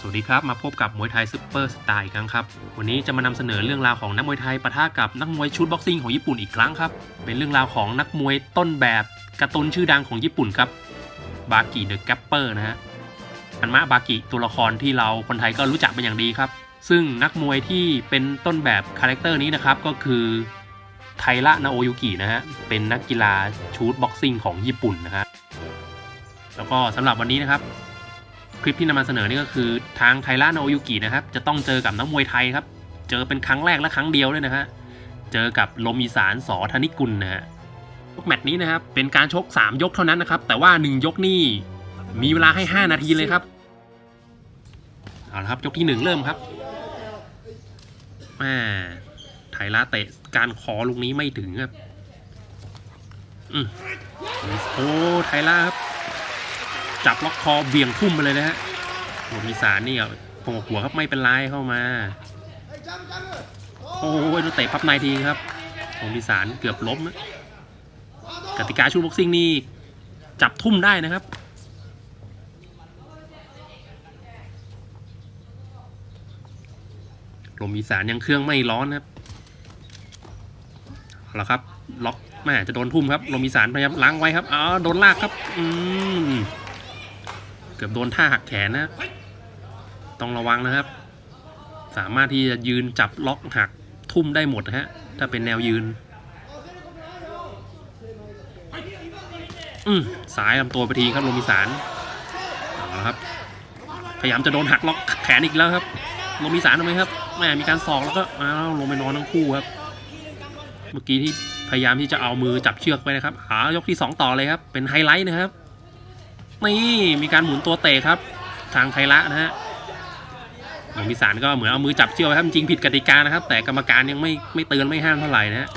สวัสดีครับ มาพบกับมวยไทยซุปเปอร์สตาร์อีกครั้งครับ วันนี้จะมานำเสนอเรื่องราวของนักมวยไทยปะทะกับนักมวยชุดบ็อกซิ่งของญี่ปุ่นอีกครั้งครับ เป็นเรื่องราวของนักมวยต้นแบบการ์ตูนชื่อดังของญี่ปุ่นครับ บากิเดอะแกปเปอร์นะฮะอันมะบากิตัวละครที่เราคนไทยก็รู้จักเป็นอย่างดีครับ ซึ่งนักมวยที่เป็นต้นแบบคาแรคเตอร์นี้นะครับก็คือไทระนาโอยุกินะฮะ เป็นนักกีฬาชูดบ็อกซิ่งของญี่ปุ่นนะฮะ แล้วก็สำหรับวันนี้นะครับ คลิปที่นำมาเสนอนี่ก็คือทางไทระนาโอยุกินะครับ จะต้องเจอกับนักมวยไทยครับ เจอเป็นครั้งแรกและครั้งเดียวเลยนะฮะ เจอกับลมอีสานสอธนิกุลนะฮะแมตช์นี้นะครับ เป็นการชก 3 ยกเท่านั้นนะครับ แต่ว่า 1 ยกนี่มีเวลาให้ 5 นาทีเลยครับ เอาละครับ ยกที่ 1 เริ่มครับแม่ไทระเตะการขอลูกนี้ไม่ถึงครับ อืมโอ้ไทระครับ จับล็อกคอเบี่ยงทุ่มไปเลยนะฮะโหมีสารนี่อะโผงหัวครับไม่เป็นไรเข้ามา โอ้โหโดนเตะพับในทีครับโหมีสารเกือบล้มนะกติกาชูบ็อกซิ่งนี่จับทุ่มได้นะครับลมอีสานยังเครื่องไม่ร้อนนะครับเอาละครับ ล็อกแม่จะโดนทุ่มครับลมอีสานพยายามล้างไว้ครับอ๋อโดนลากครับ อืม เกือบโดนท่าหักแขนนะต้องระวังนะครับ สามารถที่จะยืนจับล็อกหักทุ่มได้หมดนะฮะ ถ้าเป็นแนวยืน อืมสายลำตัวไปทีครับลมอีสานเอาละครับ พยายามจะโดนหักล็อกแขนอีกแล้วครับลมอีสานทำไมครับแม่มีการสอกแล้วก็อ้าวลงไปนอนทั้งคู่ครับ เมื่อกี้ที่พยายามที่จะเอามือจับเชือกไว้นะครับ หายกที่สองต่อเลยครับ เป็นไฮไลท์นะครับ นี่มีการหมุนตัวเตะครับ ทางไทละนะฮะหมอมิสารก็เหมือนเอามือจับเชือกไว้ครับจริงผิดกติกานะครับ แต่กรรมการยังไม่ไม่เตือนไม่ห้ามเท่าไหร่นะฮะ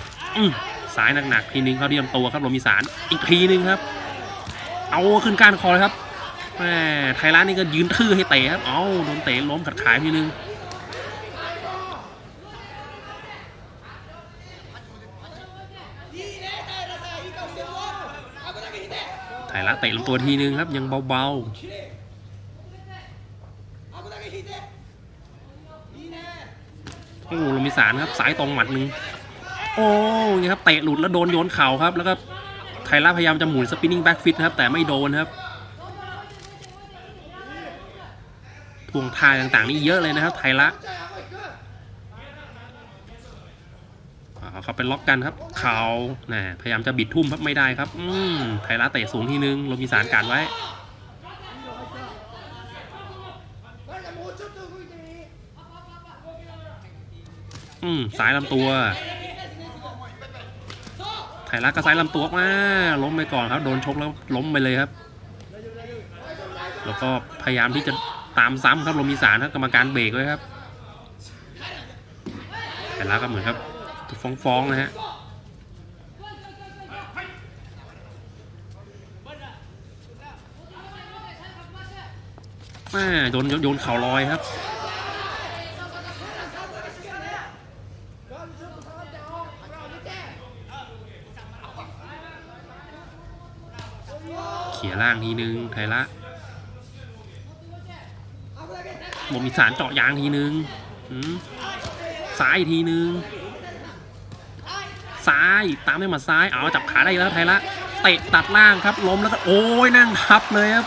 สายหนักๆทีนึงเขาเรียมตัวครับลมมิสารอีกทีนึงครับ เอาขึ้นการคอเลยครับแหมไทละนี่ก็ยืนทื่อให้เตะครับ เอ้าโดนเตะล้มขัดขายทีนึง ไทยละเตะลำตัวทีนึงครับ ยังเบาๆโอ้ลมมิสารครับสายตรงหมัดหนึ่งโอ้ยครับเตะหลุดแล้วโดนโยนเข่าครับ แล้วก็ไทยละพยายามจะหมุนสปินนิ่งแบ็กฟิตครับ แต่ไม่โดนครับทวงท่าต่างๆนี่เยอะเลยนะครับ ไทยละอ่า เขาเป็นล็อกกันครับเข่าน่พยายามจะบิดทุ่มครับไม่ได้ครับ อืมไทยละเตะสูงทีนึงลมอีสานการไว้อืมสายลำตัว ไทยรัฐก็สายลำตัวมาล้มไปก่อนครับ โดนชกแล้วล้มไปเลยครับ แล้วก็พยายามที่จะตามซ้ำครับลมอีสานครับกรรมการเบรกไว้ครับไทยรัฐก็เหมือนครับ ฟ้องๆนะฮะแม่โดนโยนเข่าลอยครับเขี่ยล่างทีนึงไทยละบมอีสานเจาะยางทีนึงซ้ายทีนึง ซ้าย ตามด้วยหมัดซ้าย เอาจับขาได้แล้วไทยละ เตะตัดล่างครับ ล้มแล้วก็โอ้ยนั่งทับเลยครับ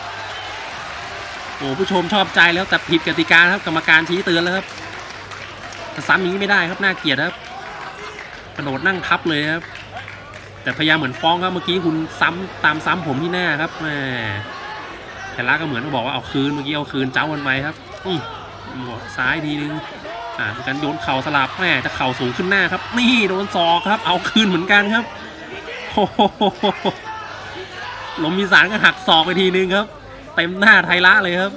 โอ้ผู้ชมชอบใจแล้วแต่ผิดกติกาครับ กรรมการชี้เตือนแล้วครับแต่ซ้ำอย่างนี้ไม่ได้ครับ น่าเกลียดครับ กระโดดนั่งทับเลยครับ แต่พยายามเหมือนฟ้องครับ เมื่อกี้คุณซ้ำตามซ้ำผมที่หน้าครับแหมแต่ละก็เหมือนบอกว่าเอาคืน เมื่อกี้เอาคืนเจ้าวันไปครับ อืมหัวซ้ายทีนึง อ่าเป็นการโยนเข่าสลับแหมจะเข่าสูงขึ้นหน้าครับ นี่โดนศอกครับ เอาคืนเหมือนกันครับโอ้โหลมมีสารก็หักศอกไปทีนึงครับ เต็มหน้าไทละเลยครับ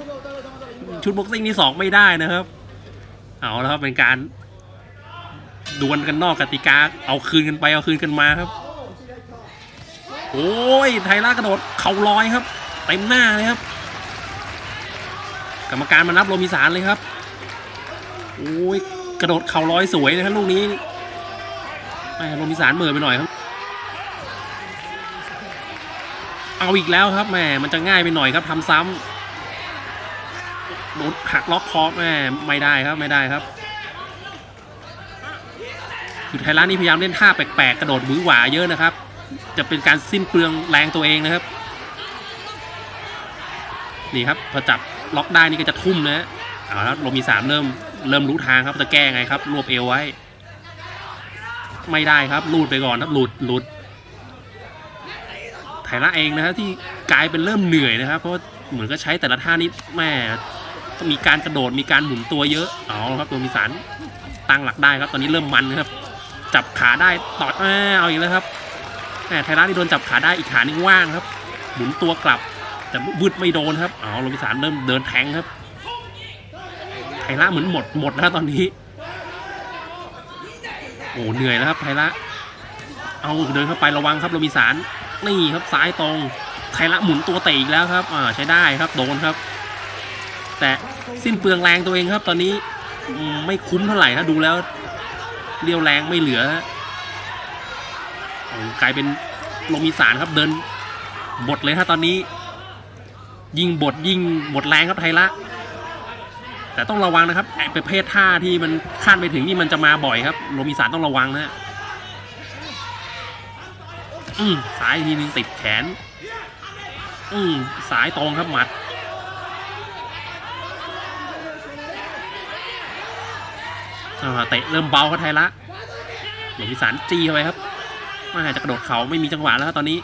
ชุดบ็อกซิ่งนี่ศอกไม่ได้นะครับ เอาแล้วครับเป็นการดวลกันนอกกติกา เอาคืนกันไปเอาคืนกันมาครับ โอ้ยไทล่ากระโดดเข่าลอยครับ เต็มหน้าเลยครับ กรรมการมานับโรมิสารเลยครับ โอ้ยกระโดดเข่าลอยสวยนะครับลูกนี้แม่โรมิสารเหม่อไปหน่อยครับ เอาอีกแล้วครับแหมมันจะง่ายไปหน่อยครับทำซ้โดนหักล็อกคอแม่ไม่ได้ครับไม่ได้ครับคือไทยร้านนี่พยายามเล่นท่าแปลกๆกระโดดมือหวาเยอะนะครับ จะเป็นการสิ้นเปลืองแรงตัวเองนะครับ นี่ครับพอจับล็อกได้นี่ก็จะทุ่มนะฮะ เอาแล้วโรมีสามเริ่มเริ่มรู้ทางครับจะแก้ไงครับ รวบเอวไว้ ไม่ได้ครับลูดไปก่อนครับหลุดหลุดไทยละเองนะฮะที่กลายเป็นเริ่มเหนื่อยนะครับ เพราะเหมือนก็ใช้แต่ละท่านี้แม่ต้องมีการกระโดดมีการหมุนตัวเยอะเอาครับโรมีสารตั้งหลักได้ครับ ตอนนี้เริ่มมันนะครับ จับขาได้ตอดอ้าเอาอีกแล้วครับแหมไทยรัฐนี่โดนจับขาได้อีกขานึงว่างครับ หมุนตัวกลับ แต่วืดไม่โดนครับเอาโรบิสันเริ่มเดินแทงครับ ทยระเหมือนหมดหมดแล้วตอนนี้ โอ้เหนื่อยแล้วครับไทยระเอาเดินเข้าไประวังครับโรบินสันนี่ครับซ้ายตรงไทยระหมุนตัวเตะอีกแล้วครับ อ่าใช้ได้ครับโดนครับ แต่สิ้นเปลืองแรงตัวเองครับ ตอนนี้ไม่คุ้มเท่าไหร่ครับดูแล้วเรียวแรงไม่เหลือกลายเป็นลมีสานครับเดินบทเลยครับตอนนี้ ยิ่งบทยิ่งหมดแรงครับไทยละ แต่ต้องระวังนะครับไอ้ประเภทท่าที่มันคาดไปถึงนี่มันจะมาบ่อยครับลมีสานต้องระวังนะฮะอืมสายทีนึงติดแขน อืมสายตรงครับหมัด เตะเริ่มเบาครับไทยละหลวงพิสารจี้เข้าไปครับมาจะกระโดดเขาไม่มีจังหวะแล้วครับตอนนี้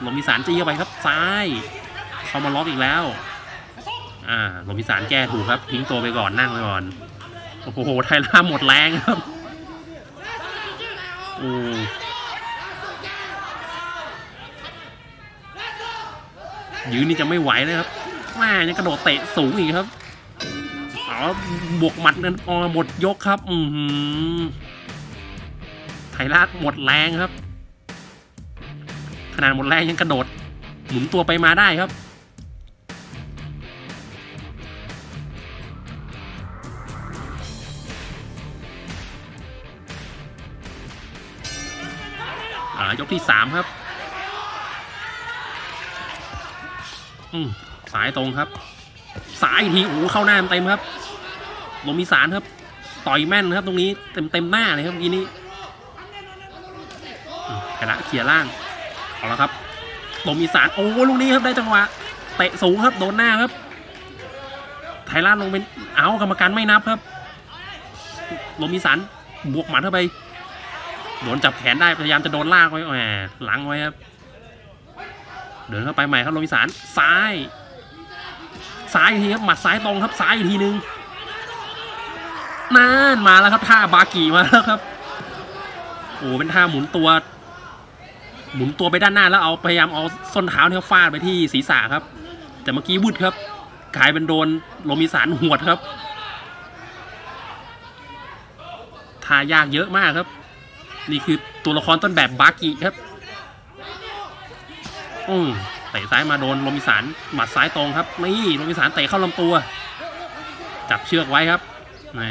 หลวงพิสารจี้เข้าไปครับซ้าย เขามาล็อกอีกแล้ว อ่าหลวงพิสารแก้ถูกครับ ทิ้งตัวไปก่อนนั่งไปก่อน โอ้โห ไทยละหมดแรงครับโอ้ยืนนี่จะไม่ไหวเลยครับแม่ยังกระโดดเตะสูงอีกครับอ๋อบวกหมัดนั้นอ๋อหมดยกครับ อือหือไทยราหมดแรงครับ ขนาดหมดแรงยังกระโดดหมุนตัวไปมาได้ครับ อ่ายกที่สามครับ อืมสายตรงครับ สายทีโอ้เข้าหน้าเต็มครับลมอีสานครับ ต่อยแม่นครับ ตรงนี้เต็มเต็มหน้าเลยครับเมื่อกี้นี้อืมไทยละเคลียร์ล่างเอาละครับลมอีสานโอ้ลูกนี้ครับได้จังหวะเตะสูงครับโดนหน้าครับ ไทยละลงเป็นเอากรรมการไม่นับครับลมอีสานบวกหมัดเข้าไป โดนจับแขนได้พยายามจะโดนลากไว้แหมหลังไว้ครับ เดินเข้าไปใหม่ครับลมอีสานซ้าย ซ้ายอีกทีครับหมัดซ้ายตรงครับซ้ายอีกทีนึงนั่นมาแล้วครับท่าบากิมาแล้วครับโอ้เป็นท่าหมุนตัว หมุนตัวไปด้านหน้าแล้วเอาพยายามเอาส้นเท้าเนี่ยฟาดไปที่ศีรษะครับ แต่เมื่อกี้วุดครับกลายเป็นโดนลมอีสานหวดครับท่ายากเยอะมากครับ นี่คือตัวละครต้นแบบบากิครับอืมเตะซ้ายมาโดนลมอีสานหมัดซ้ายตรงครับ นี่ลมอีสานเตะเข้าลำตัว จับเชือกไว้ครับนี่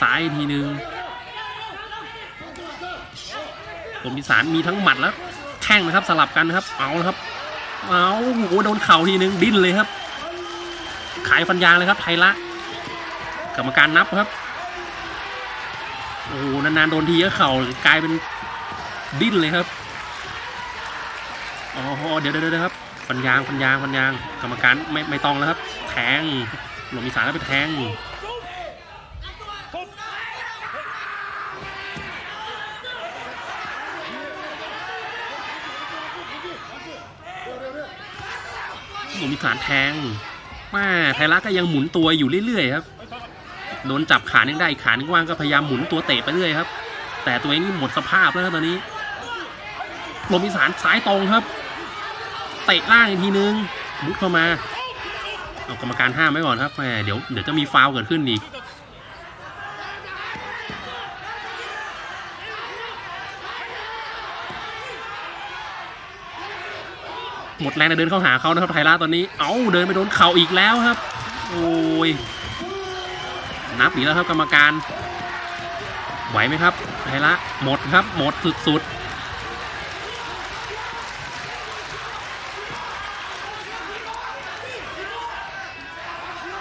ซ้ายอีกทีนึงลมอีสานมีทั้งหมัดแล้วแข้งนะครับสลับกันนะครับ เอาละครับ เอาโอ้โหโดนเข่าทีนึงดิ้นเลยครับ ขายฟันยางเลยครับไทยละ กรรมการนับครับโอ้โหนานๆโดนทีก็เข่ากลายเป็นดิ้นเลยครับอ๋อเดี๋ยวเดี๋ยวเดี๋ยวครับฟันยางฟันยางฟันยาง กรรมการไม่ไม่ต้องแล้วครับ แทงหลวงมีสารแล้วไปแทงหลวงมีสารแทงแม่ไทยรัฐก็ยังหมุนตัวอยู่เรื่อยๆครับ โดนจับขานึงได้ขานึ่งว่างก็พยายามหมุนตัวเตะไปเรื่อยครับ แต่ตัวเองนี่หมดสภาพแล้วครับตอนนี้ลมอีสานซ้ายตรงครับ เตะล่างอีกทีนึงมุดเข้ามาเอากรรมการห้ามไว้ก่อนครับแหมเดี๋ยวเดี๋ยวจะมีฟาวเกิดขึ้นอีกหมดแรงในเดินเข้าหาเขานะครับไทยล่าตอนนี้ เอาเดินไปโดนเข่าอีกแล้วครับ โอ้ย นับอีกแล้วครับกรรมการ ไหวไหมครับไทละหมดครับ หมดสุดๆ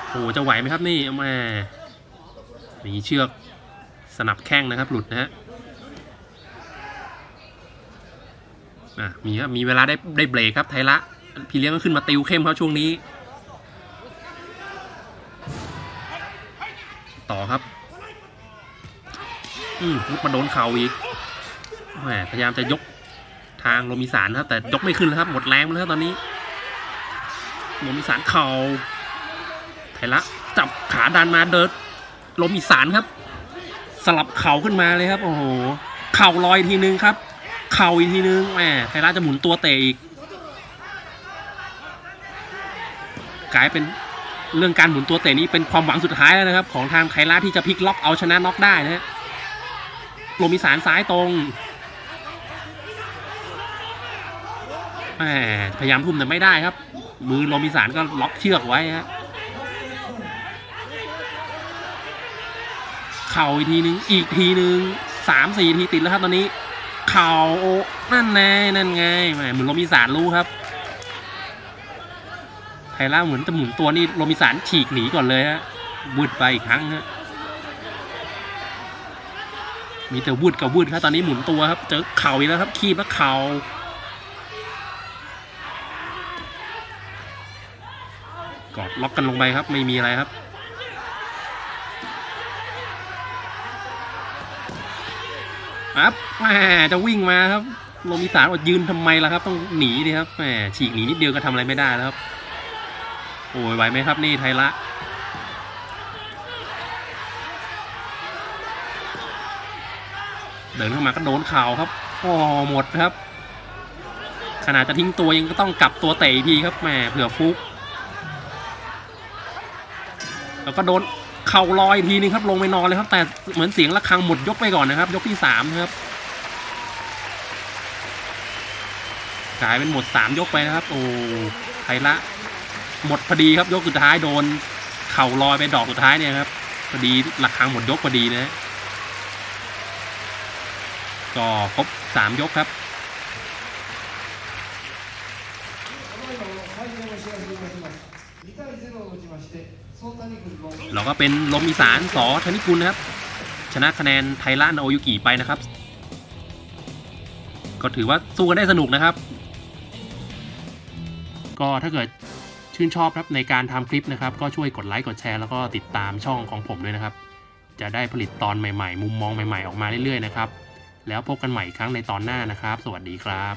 โอ้จะไหวไหมครับนี่แม่มีเชือกสนับแข้งนะครับ หลุดนะฮะมีครับมีเวลาได้ได้เบรกครับไทละพี่เลี้ยงก็ขึ้นมาติวเข้มครับช่วงนี้ ต่อครับ อืมมุดมาโดนเข่าอีกแหมพยายามจะยกทางโรมิสานครับ แต่ยกไม่ขึ้นแล้วครับ หมดแรงแล้วครับตอนนี้โรมิสานเข่าไทละจับขาดันมาเดินโรมิสานครับ สลับเข่าขึ้นมาเลยครับ โอ้โห เข่าลอยทีนึงครับ เข่าอีกทีนึงแหมไทละจะหมุนตัวเตะอีกกลายเป็น เรื่องการหมุนตัวเตะนี้เป็นความหวังสุดท้ายแล้วนะครับ ของทางไคล่าที่จะพลิกล็อกเอาชนะน็อกได้นะฮะโรมิสานซ้ายตรงแหมพยายามทุ่มแต่ไม่ได้ครับ มือโรมิสานก็ล็อกเชือกไว้ฮะเข่าอีกทีนึงอีกทีนึงสามสี่ทีติดแล้วครับตอนนี้ เข่าโอ้นั่นไงนั่นไงแหมมือโรมิสานรู้ครับ ไทล่าเหมือนจะหมุนตัวนี่โรมิสานฉีกหนีก่อนเลยฮะวืดไปอีกครั้งฮะมีแต่วืดกับวืดครับตอนนี้หมุนตัวครับ เจอเข่าอีกแล้วครับคีบแล้วเข่ากอดล็อกกันลงไปครับไม่มีอะไรครับครับแหมจะวิ่งมาครับโรมิสานอดยืนทำไมล่ะครับ ต้องหนีดิครับแหมฉีกหนีนิดเดียวก็ทำอะไรไม่ได้แล้วครับ โอ้ยไหวไหมครับนี่ไทยละเดินเข้ามาก็โดนเข่าครับอ๋อหมดครับ ขนาดจะทิ้งตัวยังก็ต้องกลับตัวเตะอีกทีครับแหมเผื่อฟุก แล้วก็โดนเข่าลอยทีนึงครับลงไปนอนเลยครับ แต่เหมือนเสียงระฆังหมดยกไปก่อนนะครับ ยกที่สามครับกลายเป็นหมดสามยกไปนะครับ โอ้ไทยละ หมดพอดีครับยกสุดท้ายโดน เข่าลอยไปดอกสุดท้ายเนี่ยครับพอดีหลักคางหมดยกพอดีนะก็ครบสามยกครับเราก็เป็นลมอีสานสอธนิกุลนะครับ ชนะคะแนนไทยล่านโอยุกิไปนะครับ ก็ถือว่าสู้กันได้สนุกนะครับ ก็ถ้าเกิด ชื่นชอบครับในการทำคลิปนะครับ ก็ช่วยกดไลค์กดแชร์แล้วก็ติดตามช่องของผมด้วยนะครับ จะได้ผลิตตอนใหม่ๆ มุมมองใหม่ๆ ออกมาเรื่อยๆนะครับ แล้วพบกันใหม่ครั้งในตอนหน้านะครับ สวัสดีครับ